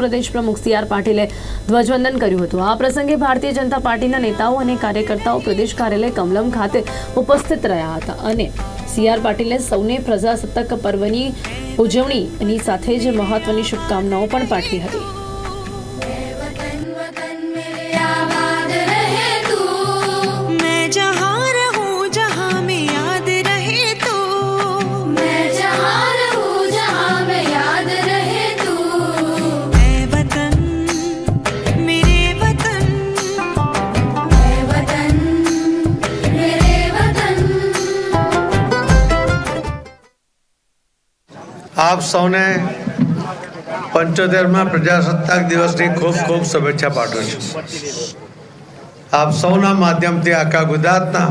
પ્રદેશ પ્રમુખ C R પાટીલે ધ્વજવંદન કર્યું હતું. આ પ્રસંગે ભારતીય જનતા પાર્ટીના નેતાઓ અને કાર્યકર્તાઓ પ્રદેશ કાર્યાલય કમલમ ખાતે ઉપસ્થિત રહ્યા હતા અને સી આર પાટીલે સૌને પ્રજાસત્તાક પર્વની ઉજવણીની સાથે જ મહત્વની શુભકામનાઓ પણ પાઠવી હતી. આપ સૌને પંચોતેરમાં પ્રજાસત્તાક દિવસની ખૂબ ખૂબ શુભેચ્છા પાઠવું છું. આપ સૌના માધ્યમથી આખા ગુજરાતના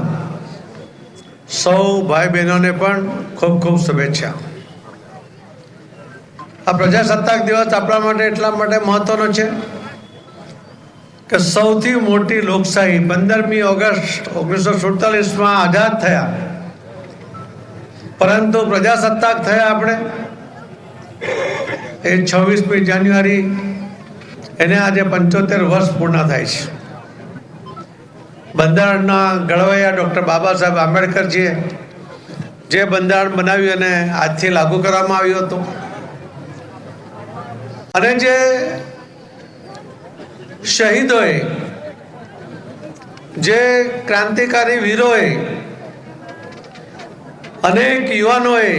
સૌ ભાઈ બહેનોને પણ ખૂબ ખૂબ શુભેચ્છા. આ પ્રજાસત્તાક દિવસ આપણા માટે એટલા માટે મહત્વનો છે કે સૌથી મોટી લોકશાહી પંદરમી ઓગસ્ટ ઓગણીસો સુડતાલીસમાં આઝાદ થયા. પરંતુ પ્રજાસત્તાક થયા આપણે. એ છવ્વીસમી જાન્યુઆરી એને આજે પંચોતેર વર્ષ પૂર્ણ થાય છે. બંધારણના ઘડવૈયા ડૉક્ટર બાબા સાહેબ આંબેડકરજીએ જે બંધારણ બનાવ્યું અને આજથી લાગુ કરવામાં આવ્યું હતું. અને જે શહીદોએ, જે ક્રાંતિકારી વીરોએ, અનેક યુવાનોએ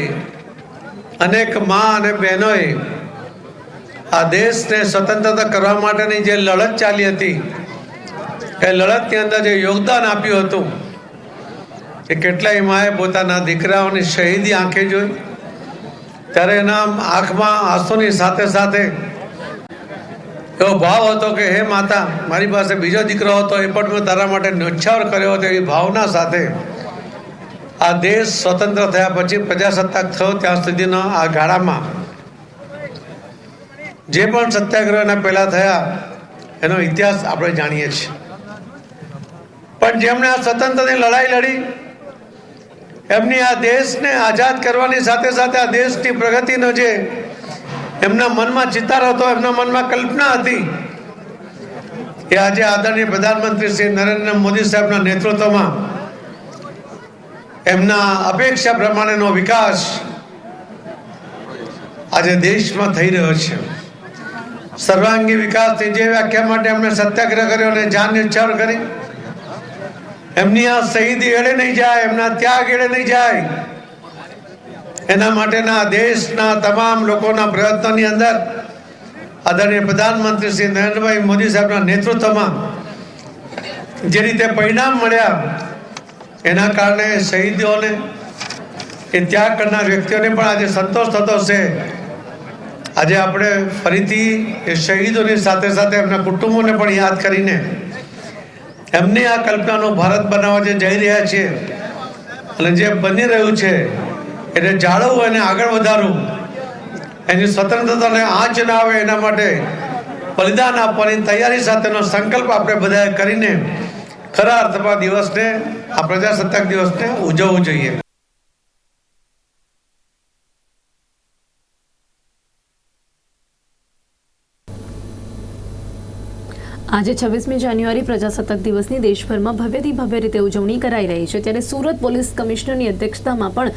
અનેક મા અને બહેનોએ આ દેશને સ્વતંત્રતા કરવા માટેની જે લડત ચાલી હતી, એ લડતની અંદર જે યોગદાન આપ્યું હતું, એ કેટલાય માએ પોતાના દીકરાઓની શહીદી આંખે જોઈ. ત્યારે એના આંખમાં આંસુની સાથે સાથે એવો ભાવ હતો કે, હે માતા, મારી પાસે બીજો દીકરો હતો, એ પણ મેં તારા માટે ન્યોછાવર કર્યો હતો. એવી ભાવના સાથે આ દેશ સ્વતંત્ર થયા પછી પ્રજાસત્તાક થયો ત્યાં સુધીના આ ગાળામાં. જે પણ સત્યાગ્રહ એના પહેલા થયા, એનો ઇતિહાસ આપણે જાણીએ છીએ. પણ જેમણે આ સ્વતંત્રની લડાઈ લડી, એમની આ દેશને આઝાદ કરવાની સાથે સાથે આ દેશની પ્રગતિનો જે એમના મનમાં ચિતાર હતો, એમના મનમાં કલ્પના હતી, એ આજે આદરણીય પ્રધાનમંત્રી શ્રી નરેન્દ્ર મોદી સાહેબના નેતૃત્વમાં એમના અપેક્ષા પ્રમાણેનો વિકાસ આજે દેશમાં થઈ રહ્યો છે. સર્વાંગી વિકાસની જે વ્યાખ્યા માટે એમણે સત્યાગ્રહ કર્યો અને જાન નિર્છાવર કરી. એમની આ શહીદી એળે નહીં જાય, એમના ત્યાગ એળે નહીં જાય. એના માટેના દેશના તમામ લોકોના પ્રયત્નોની અંદર આદરણીય પ્રધાનમંત્રી શ્રી નરેન્દ્રભાઈ મોદી સાહેબના નેતૃત્વમાં જે રીતે પરિણામ મળ્યા એના કારણે શહીદોને એ ત્યાગ કરનાર વ્યક્તિઓને પણ આજે સંતોષ થતો છે આજે આપણે ફરીથી એ શહીદોની સાથે સાથે એમના કુટુંબોને પણ યાદ કરીને એમની આ કલ્પનાનું ભારત બનાવવા જે જઈ રહ્યા છીએ અને જે બની રહ્યું છે, એને જાળવવું અને આગળ વધારવું, એની સ્વતંત્રતાને આંચ ના આવે એના માટે બલિદાન આપવાની તૈયારી સાથેનો સંકલ્પ આપણે બધાએ કરીને ખરા અર્થમાં દિવસને, આ પ્રજાસત્તાક દિવસને ઉજવવું જોઈએ. આજે છવ્વીસમી જાન્યુઆરી પ્રજાસત્તાક દિવસની દેશભરમાં ભવ્યથી ભવ્ય રીતે ઉજવણી કરાઈ રહી છે. ત્યારે સુરત પોલીસ કમિશનરની અધ્યક્ષતામાં પણ